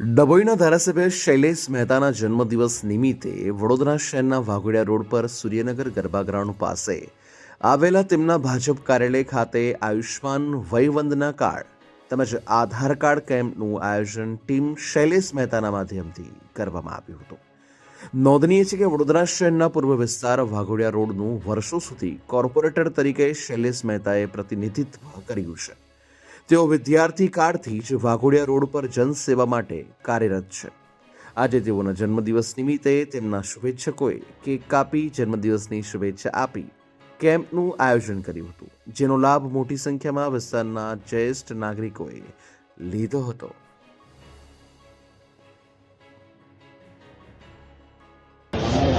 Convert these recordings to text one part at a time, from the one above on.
ડભોઈના ધારાસભ્ય શૈલેષ મહેતાના જન્મદિવસ નિમિત્તે વડોદરા શહેરના વાઘોડિયા રોડ પર સૂર્યનગર ગરબા ગ્રાઉન્ડ પાસે આવેલા તેમના ભાજપ કાર્યાલય ખાતે આયુષ્માન વયવંદના કાર્ડ તેમજ આધાર કાર્ડ કેમ્પનું આયોજન ટીમ શૈલેષ મહેતાના માધ્યમથી કરવામાં આવ્યું હતું. નોંધનીય છે કે વડોદરા શહેરના પૂર્વ વિસ્તાર વાઘોડિયા રોડનું વર્ષો સુધી કોર્પોરેટર તરીકે શૈલેષ મહેતાએ પ્રતિનિધિત્વ કર્યું છે. તેઓ વિદ્યાર્થી કાળથી જ વાઘોડિયા રોડ પર જનસેવા માટે કાર્યરત છે. આજે તેઓના જન્મદિવસ નિમિત્તે તેમના શુભેચ્છકોએ કેક કાપી જન્મદિવસની શુભેચ્છા આપી કેમ્પનું આયોજન કર્યું હતું, જેનો લાભ મોટી સંખ્યામાં વિસ્તારના જ્યેષ્ઠ નાગરિકોએ લીધો હતો.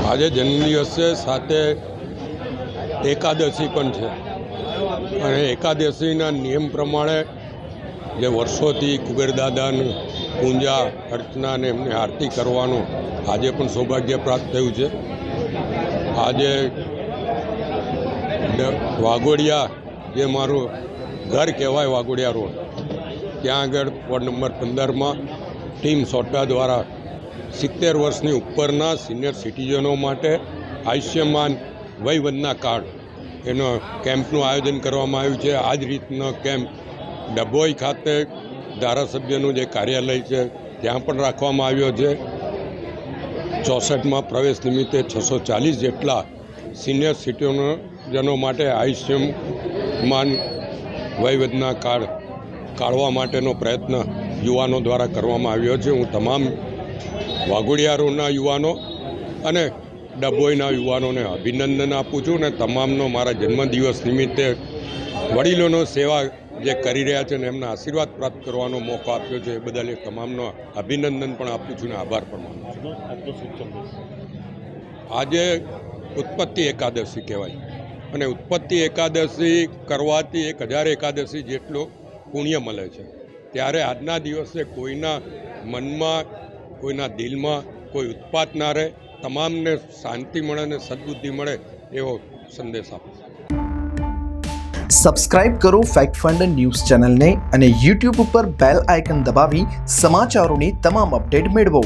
આજે જન્મદિવસ છે, સાથે એકાદશી પણ છે. અને એકાદશીના નિયમ પ્રમાણે જે વર્ષોથી કુબેરદાદાનું પૂજા, અર્ચના અને એમની આરતી કરવાનું આજે પણ સૌભાગ્ય પ્રાપ્ત થયું છે. આજે વાઘોડિયા જે મારું ઘર કહેવાય વાઘોડિયા રોડ, ત્યાં આગળ વોર્ડ નંબર પંદરમાં ટીમ સોટા દ્વારા સિત્તેર વર્ષની ઉપરના સિનિયર સિટીઝનો માટે આયુષ્યમાન વયવંદના કાર્ડ એનો કેમ્પનું આયોજન કરવામાં આવ્યું છે. આ જ રીતનો કેમ્પ ડભોઈ ખાતે ધારાસભ્યનું જે કાર્યાલય છે, ત્યાં પણ રાખવામાં આવ્યો છે. ચોસઠમાં પ્રવેશ નિમિત્તે છસો ચાલીસ જેટલા સિનિયર સિટીઝનો માટે આયુષ્યમાન વયવદના કાર્ડ કાઢવા માટેનો પ્રયત્ન યુવાનો દ્વારા કરવામાં આવ્યો છે. હું તમામ વાઘોડિયારોના યુવાનો અને ડભોઈના યુવાનોને અભિનંદન આપું છું અને તમામનો મારા જન્મદિવસ નિમિત્તે વડીલોનો સેવા જે કરી રહ્યા છે ને એમના આશીર્વાદ પ્રાપ્ત કરવાનો મોકો આપ્યો છે એ બદલ એ તમામનો અભિનંદન પણ આપું છું અને આભાર પણ માનું છું. આજે ઉત્પત્તિ એકાદશી કહેવાય. અને ઉત્પત્તિ એકાદશી કરવાથી એક હજાર એકાદશી જેટલો પુણ્ય મળે છે. ત્યારે આજના દિવસે કોઈના મનમાં કોઈના દિલમાં કોઈ ઉત્પાત ના રહે. તમામને શાંતિ મળે અને સદબુદ્ધિ મળે એવો સંદેશ આપું સબસ્ક્રાઇબ કરો ફેક્ટ ફંડ ન્યૂઝ ચેનલને અને યુટ્યુબ ઉપર બેલ આઇકન દબાવી સમાચારોની તમામ અપડેટ મેળવો.